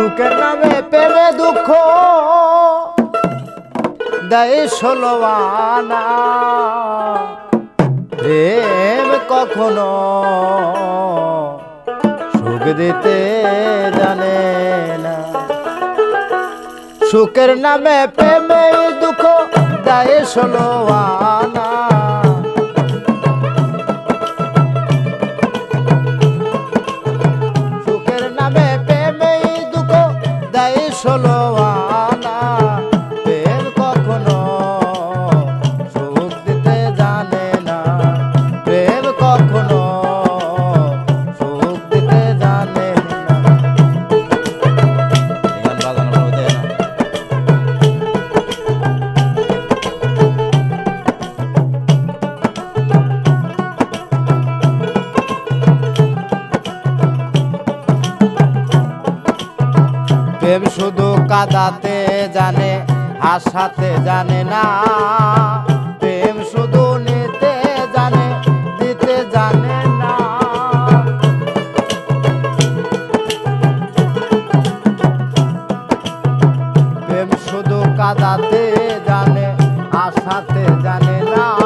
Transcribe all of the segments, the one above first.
সুখের নামে পেলে দুঃখ। দেয় ষোলোয়ানা প্রেম কখনো সুখ দিতে জানে না। সুখের নামে প্রেমে দুঃখ, দেয় ষোলোয়ানা প্রেম শুধু কাদাতে জানে হাসাতে জানে না। প্রেম শুধু নিতে জানে দিতে জানে না। প্রেম শুধু কাদাতে জানে, আশাতে জানে না।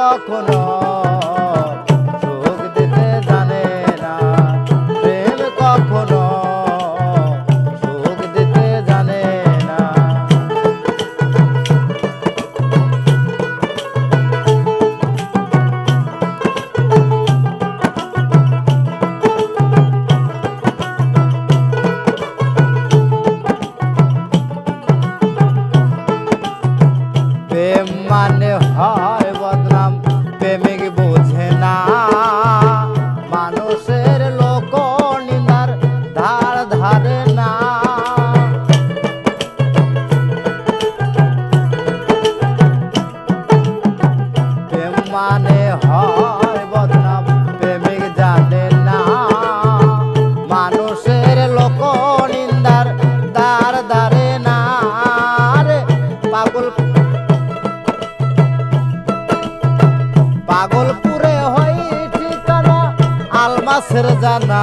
কখনো সুখ দিতে জানে না প্রেম কখনো সুখ দিতে জানে না। প্রেম মানে হয় মানুষের লোক নিন্দার ধার ধারে না। প্রেম মানে জানে না। মানুষের লোক নিন্দার দ্বার দ্বারে না। পাগল ঠিকানা জানা।